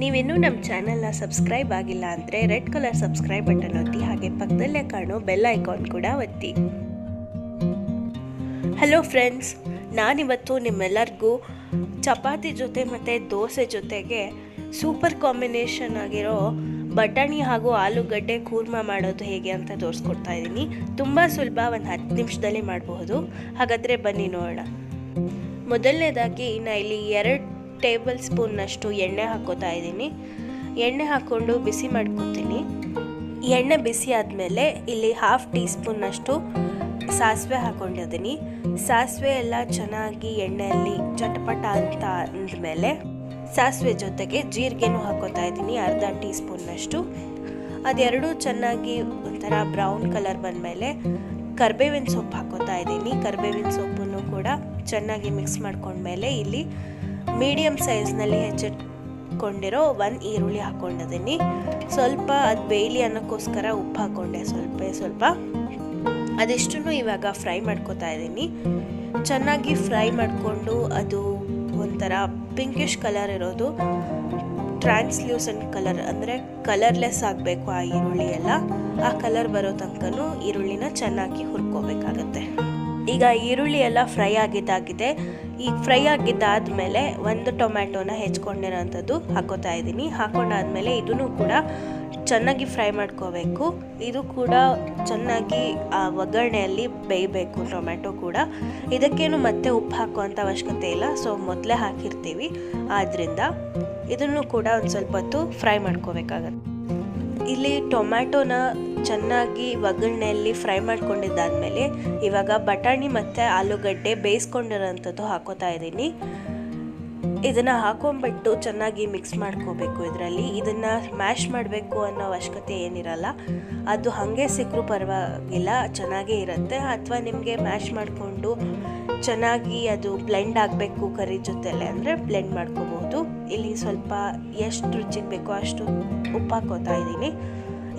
ನೀವಿನ್ನೂ ನಮ್ಮ ಚಾನಲ್ನ ಸಬ್ಸ್ಕ್ರೈಬ್ ಆಗಿಲ್ಲ ಅಂದರೆ ರೆಡ್ ಕಲರ್ ಸಬ್ಸ್ಕ್ರೈಬ್ ಬಟನ್ ಒತ್ತಿ ಹಾಗೆ ಪಕ್ಕದಲ್ಲೇ ಕಾಣೋ ಬೆಲ್ ಐಕಾನ್ ಕೂಡ ಒತ್ತಿ. ಹಲೋ ಫ್ರೆಂಡ್ಸ್ ನಾನಿವತ್ತು ನಿಮ್ಮೆಲ್ಲರಿಗೂ ಚಪಾತಿ ಜೊತೆ ಮತ್ತು ದೋಸೆ ಜೊತೆಗೆ ಸೂಪರ್ ಕಾಂಬಿನೇಷನ್ ಆಗಿರೋ ಬಟಾಣಿ ಹಾಗೂ ಆಲೂಗಡ್ಡೆ ಕೂರ್ಮ ಮಾಡೋದು ಹೇಗೆ ಅಂತ ತೋರಿಸ್ಕೊಡ್ತಾ ಇದ್ದೀನಿ. ತುಂಬ ಸುಲಭ ಒಂದು ಹತ್ತು ನಿಮಿಷದಲ್ಲಿ ಮಾಡಬಹುದು. ಹಾಗಾದರೆ ಬನ್ನಿ ನೋಡೋಣ. ಮೊದಲನೇದಾಗಿ ನಾ ಇಲ್ಲಿ ಎರಡು ಟೇಬಲ್ ಸ್ಪೂನ್ನಷ್ಟು ಎಣ್ಣೆ ಹಾಕೋತಾ ಇದ್ದೀನಿ. ಎಣ್ಣೆ ಹಾಕ್ಕೊಂಡು ಬಿಸಿ ಮಾಡ್ಕೊತೀನಿ. ಎಣ್ಣೆ ಬಿಸಿ ಆದಮೇಲೆ ಇಲ್ಲಿ ಹಾಫ್ ಟೀ ಸ್ಪೂನ್ನಷ್ಟು ಸಾಸಿವೆ ಹಾಕೊಂಡಿದ್ದೀನಿ. ಸಾಸಿವೆ ಎಲ್ಲ ಚೆನ್ನಾಗಿ ಎಣ್ಣೆಯಲ್ಲಿ ಚಟಪಟ ಅಂತ ಅಂದಮೇಲೆ ಸಾಸಿವೆ ಜೊತೆಗೆ ಜೀರಿಗೆನೂ ಹಾಕೋತಾ ಇದ್ದೀನಿ, ಅರ್ಧ ಟೀ ಸ್ಪೂನ್ನಷ್ಟು ಅದೆರಡೂ ಚೆನ್ನಾಗಿ ಒಂಥರ ಬ್ರೌನ್ ಕಲರ್ ಬಂದಮೇಲೆ ಕರ್ಬೇವಿನ ಸೊಪ್ಪು ಹಾಕೋತಾ ಇದ್ದೀನಿ. ಕರ್ಬೇವಿನ ಸೊಪ್ಪನ್ನು ಕೂಡ ಚೆನ್ನಾಗಿ ಮಿಕ್ಸ್ ಮಾಡ್ಕೊಂಡ್ಮೇಲೆ ಇಲ್ಲಿ ಮೀಡಿಯಮ್ ಸೈಜ್ನಲ್ಲಿ ಹೆಚ್ಚಿಟ್ಕೊಂಡಿರೋ ಒಂದು ಈರುಳ್ಳಿ ಹಾಕೊಂಡಿದ್ದೀನಿ ಸ್ವಲ್ಪ ಅದು ಬೇಯಲಿ ಅನ್ನೋಕ್ಕೋಸ್ಕರ ಉಪ್ಪು ಹಾಕ್ಕೊಂಡೆ ಸ್ವಲ್ಪ ಸ್ವಲ್ಪ. ಅದಿಷ್ಟನ್ನು ಇವಾಗ ಫ್ರೈ ಮಾಡ್ಕೋತಾ ಇದ್ದೀನಿ. ಚೆನ್ನಾಗಿ ಫ್ರೈ ಮಾಡಿಕೊಂಡು ಅದು ಒಂಥರ ಪಿಂಕಿಶ್ ಕಲರ್ ಇರೋದು. ಟ್ರಾನ್ಸ್ಲ್ಯೂಸೆಂಟ್ ಕಲರ್ ಅಂದರೆ ಕಲರ್ಲೆಸ್ ಆಗಬೇಕು ಆ ಈರುಳ್ಳಿ ಎಲ್ಲ. ಆ ಕಲರ್ ಬರೋ ತನಕನೂ ಈರುಳ್ಳಿನ ಚೆನ್ನಾಗಿ ಹುರ್ಕೋಬೇಕಾಗತ್ತೆ. ಈಗ ಈರುಳ್ಳಿ ಎಲ್ಲ ಫ್ರೈ ಆಗಿದ್ದಾಗಿದೆ. ಈಗ ಫ್ರೈ ಆಗಿದ್ದಾದಮೇಲೆ ಒಂದು ಟೊಮ್ಯಾಟೋನ ಹೆಚ್ಕೊಂಡಿರೋಂಥದ್ದು ಹಾಕೋತಾ ಇದ್ದೀನಿ. ಹಾಕೊಂಡಾದಮೇಲೆ ಇದನ್ನು ಕೂಡ ಚೆನ್ನಾಗಿ ಫ್ರೈ ಮಾಡ್ಕೋಬೇಕು. ಇದು ಕೂಡ ಚೆನ್ನಾಗಿ, ಆ, ಒಗ್ಗರಣೆಯಲ್ಲಿ ಬೇಯಬೇಕು ಟೊಮ್ಯಾಟೊ ಕೂಡ. ಇದಕ್ಕೇನು ಮತ್ತೆ ಉಪ್ಪು ಹಾಕುವಂಥ ಅವಶ್ಯಕತೆ ಇಲ್ಲ. ಸೊ, ಮೊದಲೇ ಹಾಕಿರ್ತೀವಿ. ಆದ್ದರಿಂದ ಇದನ್ನು ಕೂಡ ಒಂದು ಸ್ವಲ್ಪ ಹೊತ್ತು ಫ್ರೈ ಮಾಡ್ಕೋಬೇಕಾಗತ್ತೆ. ಇಲ್ಲಿ ಟೊಮ್ಯಾಟೊನ ಚೆನ್ನಾಗಿ ಒಗ್ಗರಣೆಯಲ್ಲಿ ಫ್ರೈ ಮಾಡ್ಕೊಂಡಿದ್ದಾದಮೇಲೆ ಇವಾಗ ಬಟಾಣಿ ಮತ್ತು ಆಲೂಗಡ್ಡೆ ಬೇಯಿಸ್ಕೊಂಡಿರೋಂಥದ್ದು ಹಾಕೋತಾ ಇದ್ದೀನಿ. ಇದನ್ನು ಹಾಕೊಂಡ್ಬಿಟ್ಟು ಚೆನ್ನಾಗಿ ಮಿಕ್ಸ್ ಮಾಡ್ಕೋಬೇಕು ಇದರಲ್ಲಿ. ಇದನ್ನು ಮ್ಯಾಶ್ ಮಾಡಬೇಕು ಅನ್ನೋ ಅವಶ್ಯಕತೆ ಏನಿರಲ್ಲ. ಅದು ಹಾಗೆ ಸಿಕ್ಕರೂ ಪರವಾಗಿಲ್ಲ, ಚೆನ್ನಾಗೇ ಇರುತ್ತೆ. ಅಥವಾ ನಿಮಗೆ ಮ್ಯಾಶ್ ಮಾಡಿಕೊಂಡು ಚೆನ್ನಾಗಿ ಅದು ಬ್ಲೆಂಡ್ ಆಗಬೇಕು ಕರಿ ಜೊತೆಲೆ ಅಂದರೆ ಬ್ಲೆಂಡ್ ಮಾಡ್ಕೋಬಹುದು. ಇಲ್ಲಿ ಸ್ವಲ್ಪ ಎಷ್ಟು ರುಚಿಗೆ ಬೇಕೋ ಅಷ್ಟು ಉಪ್ಪು ಹಾಕೋತಾ ಇದ್ದೀನಿ.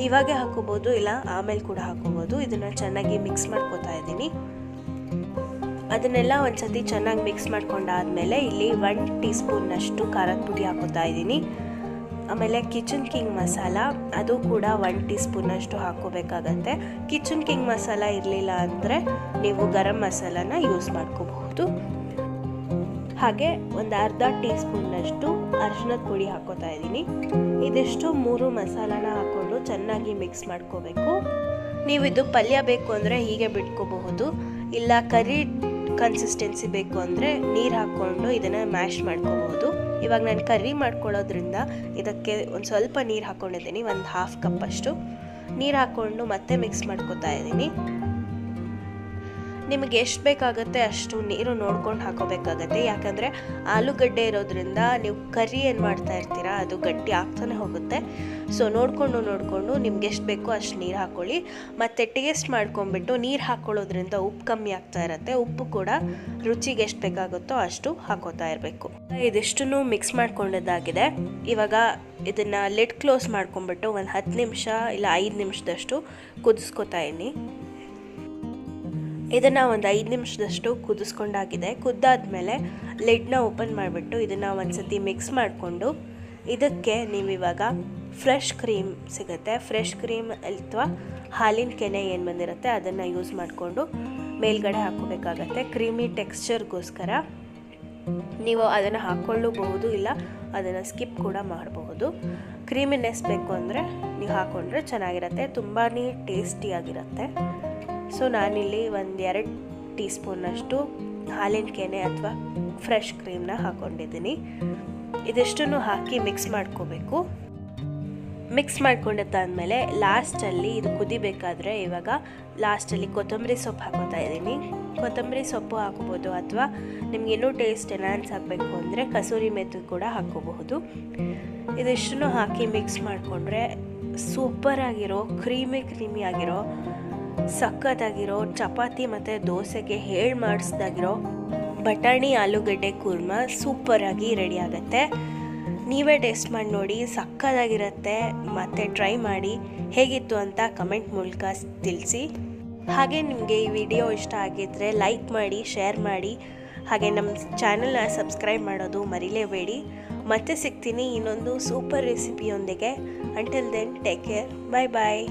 ಇವಾಗೆ ಹಾಕೋಬೋದು ಇಲ್ಲ ಆಮೇಲೆ ಕೂಡ ಹಾಕೋಬೋದು ಇದನ್ನು ಚೆನ್ನಾಗಿ ಮಿಕ್ಸ್ ಮಾಡ್ಕೋತಾ ಇದ್ದೀನಿ. ಅದನ್ನೆಲ್ಲ ಒಂದ್ಸತಿ ಚೆನ್ನಾಗಿ ಮಿಕ್ಸ್ ಮಾಡ್ಕೊಂಡಾದ್ಮೇಲೆ ಇಲ್ಲಿ ಒನ್ ಟೀ ಸ್ಪೂನ್ನಷ್ಟು ಖಾರದ ಪುಡಿ ಹಾಕೋತಾ ಇದ್ದೀನಿ. ಆಮೇಲೆ ಕಿಚನ್ ಕಿಂಗ್ ಮಸಾಲ, ಅದು ಕೂಡ ಒನ್ ಟೀ ಸ್ಪೂನಷ್ಟು ಹಾಕೋಬೇಕಾಗತ್ತೆ ಕಿಚನ್ ಕಿಂಗ್ ಮಸಾಲ ಇರಲಿಲ್ಲ ಅಂದರೆ ನೀವು ಗರಂ ಮಸಾಲಾನ ಯೂಸ್ ಮಾಡ್ಕೋಬಹುದು. ಹಾಗೆ ಒಂದು ಅರ್ಧ ಟೀ ಸ್ಪೂನ್ನಷ್ಟು ಅರಿಶಿನದ ಪುಡಿ ಹಾಕೋತಾ ಇದ್ದೀನಿ. ಇದಿಷ್ಟು ಮೂರು ಮಸಾಲಾನ ಹಾಕ್ಕೊಂಡು ಚೆನ್ನಾಗಿ ಮಿಕ್ಸ್ ಮಾಡ್ಕೋಬೇಕು. ನೀವು ಇದು ಪಲ್ಯ ಬೇಕು ಅಂದರೆ ಹೀಗೆ ಬಿಟ್ಕೋಬಹುದು. ಇಲ್ಲ ಕರಿ ಕನ್ಸಿಸ್ಟೆನ್ಸಿ ಬೇಕು ಅಂದರೆ ನೀರು ಹಾಕ್ಕೊಂಡು ಇದನ್ನು ಮ್ಯಾಶ್ ಮಾಡ್ಕೋಬಹುದು. ಇವಾಗ ನಾನು ಕರಿ ಮಾಡ್ಕೊಳ್ಳೋದ್ರಿಂದ ಇದಕ್ಕೆ ಒಂದು ಸ್ವಲ್ಪ ನೀರು ಹಾಕ್ಕೊಂಡಿದ್ದೀನಿ ಒಂದು ಹಾಫ್ ಕಪ್ಪಷ್ಟು ನೀರು ಹಾಕ್ಕೊಂಡು ಮತ್ತೆ ಮಿಕ್ಸ್ ಮಾಡ್ಕೋತಾ ಇದ್ದೀನಿ. ನಿಮಗೆ ಎಷ್ಟು ಬೇಕಾಗುತ್ತೆ ಅಷ್ಟು ನೀರು ನೋಡ್ಕೊಂಡು ಹಾಕೋಬೇಕಾಗತ್ತೆ. ಯಾಕಂದರೆ ಆಲೂಗಡ್ಡೆ ಇರೋದ್ರಿಂದ ನೀವು ಕರಿ ಏನು ಮಾಡ್ತಾ ಇರ್ತೀರಾ, ಅದು ಗಟ್ಟಿ ಆಗ್ತಾನೆ ಹೋಗುತ್ತೆ. ಸೊ ನೋಡಿಕೊಂಡು ನೋಡಿಕೊಂಡು ನಿಮ್ಗೆ ಎಷ್ಟು ಬೇಕೋ ಅಷ್ಟು ನೀರು ಹಾಕ್ಕೊಳ್ಳಿ ಮತ್ತು ಟೇಸ್ಟ್ ಮಾಡ್ಕೊಂಬಿಟ್ಟು ನೀರು ಹಾಕ್ಕೊಳ್ಳೋದ್ರಿಂದ ಉಪ್ಪು ಕಮ್ಮಿ ಆಗ್ತಾ ಇರುತ್ತೆ. ಉಪ್ಪು ಕೂಡ ರುಚಿಗೆ ಎಷ್ಟು ಬೇಕಾಗುತ್ತೋ ಅಷ್ಟು ಹಾಕೋತಾ ಇರಬೇಕು. ಇದಿಷ್ಟನ್ನು ಮಿಕ್ಸ್ ಮಾಡ್ಕೊಂಡಿದ್ದಾಗಿದೆ. ಇವಾಗ ಇದನ್ನು ಲಿಡ್ ಕ್ಲೋಸ್ ಮಾಡ್ಕೊಂಬಿಟ್ಟು ಒಂದು ಹತ್ತು ನಿಮಿಷ ಇಲ್ಲ ಐದು ನಿಮಿಷದಷ್ಟು ಕುದಿಸ್ಕೊತಾ ಇದ್ದೀನಿ ಇದನ್ನು ಒಂದು ಐದು ನಿಮಿಷದಷ್ಟು ಕುದಿಸ್ಕೊಂಡಾಗಿದೆ. ಕುದ್ದಾದ್ಮೇಲೆ ಲಿಡ್ನ ಓಪನ್ ಮಾಡಿಬಿಟ್ಟು ಇದನ್ನು ಒಂದು ಸತಿ ಮಿಕ್ಸ್ ಮಾಡಿಕೊಂಡು ಇದಕ್ಕೆ ನೀವಿವಾಗ ಫ್ರೆಶ್ ಕ್ರೀಮ್ ಸಿಗುತ್ತೆ. ಫ್ರೆಶ್ ಕ್ರೀಮ್ ಅಥವಾ ಹಾಲಿನ ಕೆನೆ ಏನು ಬಂದಿರುತ್ತೆ ಅದನ್ನು ಯೂಸ್ ಮಾಡಿಕೊಂಡು ಮೇಲ್ಗಡೆ ಹಾಕೋಬೇಕಾಗತ್ತೆ ಕ್ರೀಮಿ ಟೆಕ್ಸ್ಚರ್ಗೋಸ್ಕರ ನೀವು ಅದನ್ನು ಹಾಕ್ಕೊಳ್ಳಬಹುದು ಇಲ್ಲ ಅದನ್ನು ಸ್ಕಿಪ್ ಕೂಡ ಮಾಡಬಹುದು. ಕ್ರೀಮಿನೆಸ್ ಬೇಕು ಅಂದರೆ ನೀವು ಹಾಕ್ಕೊಂಡ್ರೆ ಚೆನ್ನಾಗಿರುತ್ತೆ. ತುಂಬಾ ಟೇಸ್ಟಿಯಾಗಿರುತ್ತೆ. ಸೊ ನಾನಿಲ್ಲಿ ಒಂದು ಎರಡು ಟೀ ಸ್ಪೂನಷ್ಟು ಹಾಲಿನ ಕೆನೆ ಅಥವಾ ಫ್ರೆಶ್ ಕ್ರೀಮ್ನ ಹಾಕ್ಕೊಂಡಿದ್ದೀನಿ ಇದಿಷ್ಟನ್ನು ಹಾಕಿ ಮಿಕ್ಸ್ ಮಾಡ್ಕೋಬೇಕು. ಮಿಕ್ಸ್ ಮಾಡ್ಕೊಂಡಿದ್ದಾದಮೇಲೆ ಲಾಸ್ಟಲ್ಲಿ ಇದು ಕುದಿಬೇಕಾದ್ರೆ ಇವಾಗ ಲಾಸ್ಟಲ್ಲಿ ಕೊತ್ತಂಬರಿ ಸೊಪ್ಪು ಹಾಕೋತಾ ಇದ್ದೀನಿ. ಕೊತ್ತಂಬರಿ ಸೊಪ್ಪು ಹಾಕ್ಬೋದು ಅಥವಾ ನಿಮ್ಗೆ ಇನ್ನೂ ಟೇಸ್ಟ್ ಎನ್ಹಾನ್ಸ್ ಹಾಕಬೇಕು ಅಂದರೆ ಕಸೂರಿ ಮೆತ್ತು ಕೂಡ ಹಾಕೋಬಹುದು ಇದಿಷ್ಟನ್ನು ಹಾಕಿ ಮಿಕ್ಸ್ ಮಾಡಿಕೊಂಡ್ರೆ ಸೂಪರಾಗಿರೋ, ಕ್ರೀಮಿ ಕ್ರೀಮಿ ಆಗಿರೋ ಸಖತ್ತಾಗಿರೋ ಚಪಾತಿ ಮತ್ತು ದೋಸೆಗೆ ಹೇಳಿ ಮಾಡಿಸ್ದಾಗಿರೋ ಬಟಾಣಿ, ಆಲೂಗಡ್ಡೆ, ಕೂರ್ಮ ಸೂಪರಾಗಿ ರೆಡಿ ಆಗುತ್ತೆ. ನೀವೇ ಟೇಸ್ಟ್ ಮಾಡಿ ನೋಡಿ ಸಕ್ಕದಾಗಿರುತ್ತೆ ಮತ್ತು ಟ್ರೈ ಮಾಡಿ, ಹೇಗಿತ್ತು ಅಂತ ಕಮೆಂಟ್ ಮೂಲಕ ತಿಳಿಸಿ. ಹಾಗೆ ನಿಮಗೆ ಈ ವಿಡಿಯೋ ಇಷ್ಟ ಆಗಿದ್ದರೆ ಲೈಕ್ ಮಾಡಿ ಶೇರ್ ಮಾಡಿ. ಹಾಗೆ ನಮ್ಮ ಚಾನಲ್ನ ಸಬ್ಸ್ಕ್ರೈಬ್ ಮಾಡೋದು ಮರಿಲೇಬೇಡಿ. ಮತ್ತೆ ಸಿಗ್ತೀನಿ ಇನ್ನೊಂದು super ರೆಸಿಪಿಯೊಂದಿಗೆ until then take care bye bye